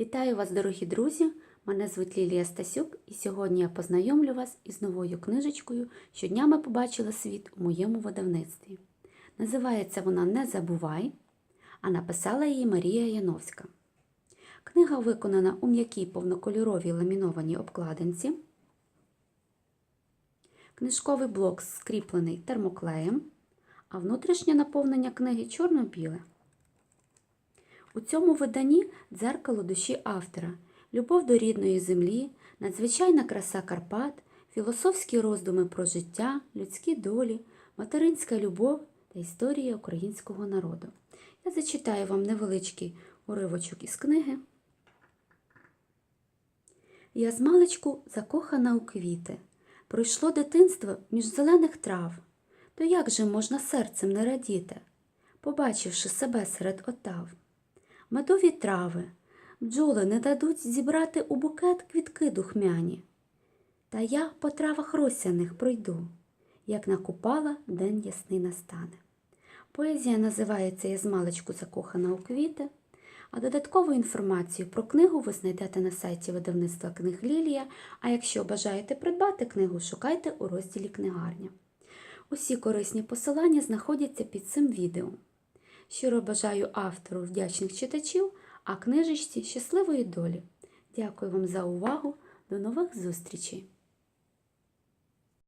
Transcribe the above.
Вітаю вас, дорогі друзі! Мене звуть Лілія Стасюк, і сьогодні я познайомлю вас із новою книжечкою, що днями побачила світ у моєму видавництві. Називається вона Не забувай, а написала її Марія Яновська. Книга виконана у м'якій повнокольоровій ламінованій обкладинці. Книжковий блок скріплений термоклеєм, а внутрішнє наповнення книги чорно-біле. У цьому виданні дзеркало душі автора, любов до рідної землі, надзвичайна краса Карпат, філософські роздуми про життя, людські долі, материнська любов та історія українського народу. Я зачитаю вам невеличкий уривочок із книги. Я з маличку закохана у квіти. Пройшло дитинство між зелених трав. То як же можна серцем не радіти, побачивши себе серед отав? Медові трави, бджоли не дадуть зібрати у букет квітки духмяні. Та я по травах росяних пройду, як накупала день ясний настане. Поезія називається Я змалечку закохана у квіти, а додаткову інформацію про книгу ви знайдете на сайті видавництва книг Лілія. А якщо бажаєте придбати книгу, шукайте у розділі книгарня. Усі корисні посилання знаходяться під цим відео. Щиро бажаю автору вдячних читачів, а книжечці щасливої долі. Дякую вам за увагу. До нових зустрічей!